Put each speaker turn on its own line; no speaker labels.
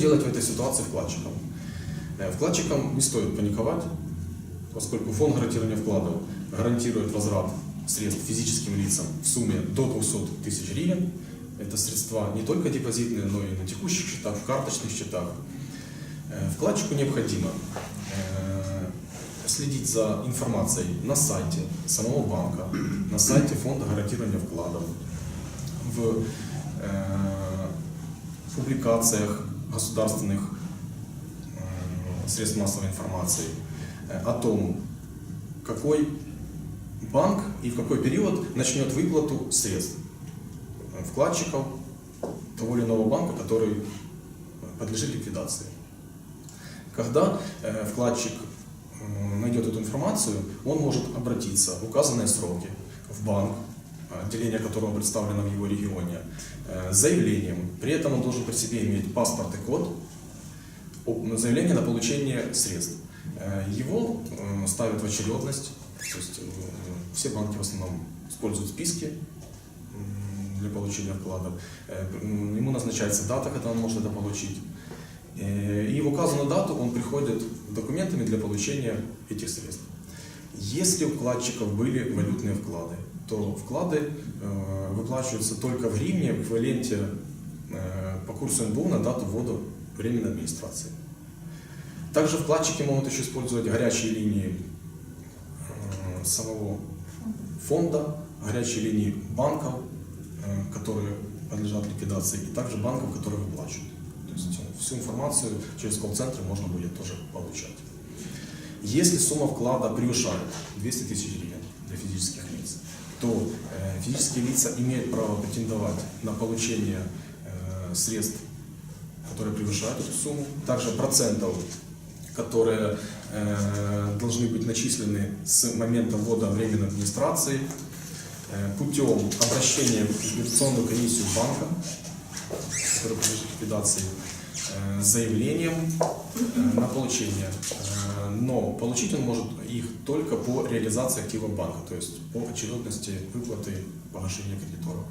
ситуации вкладчикам. Э, Вкладчикам не стоит паниковать, поскольку фонд гарантирования вкладов гарантирует возврат средств физическим лицам в сумме до 200 тысяч гривен. Это средства не только депозитные, но и на текущих счетах, в карточных счетах. Э, Вкладчику необходимо э, следить за информацией на сайте самого банка, на сайте фонда гарантирования вкладов, в публикациях государственных э, средств массовой информации э, о том, какой банк и в какой период начнет выплату средств э, вкладчиков того или иного банка, который подлежит ликвидации. Когда вкладчик найдет эту информацию, он может обратиться в указанные сроки в банк, отделение которого представлено в его регионе, э, с заявлением. При этом он должен при себе иметь паспорт и код, о- заявление на получение средств. Э, Его э, ставят в очередность, то есть все банки в основном используют списки для получения вкладов. Ему назначается дата, когда он может это получить. И в указанную дату он приходит с документами для получения этих средств. Если у вкладчиков были валютные вклады, то вклады э, выплачиваются только в гривне в эквиваленте э, по курсу НБУ на дату ввода временной администрации. Также вкладчики могут еще использовать горячие линии э, самого фонда, горячие линии банков, которые подлежат ликвидации, и также банков, которые выплачивают. То есть всю информацию через колл-центры можно будет тоже получать. Если сумма вклада превышает 200 тысяч гривен для физических лиц, то э, физические лица имеют право претендовать на получение э, средств, которые превышают эту сумму, также процентов, которые э, должны быть начислены с момента ввода временной администрации путем обращения в ликвидационную комиссию банка, который подлежит ликвидации, заявлением э, на получение. Э, Но получить он может их только по реализации активов банка, то есть по очередности выплаты погашения кредиторов.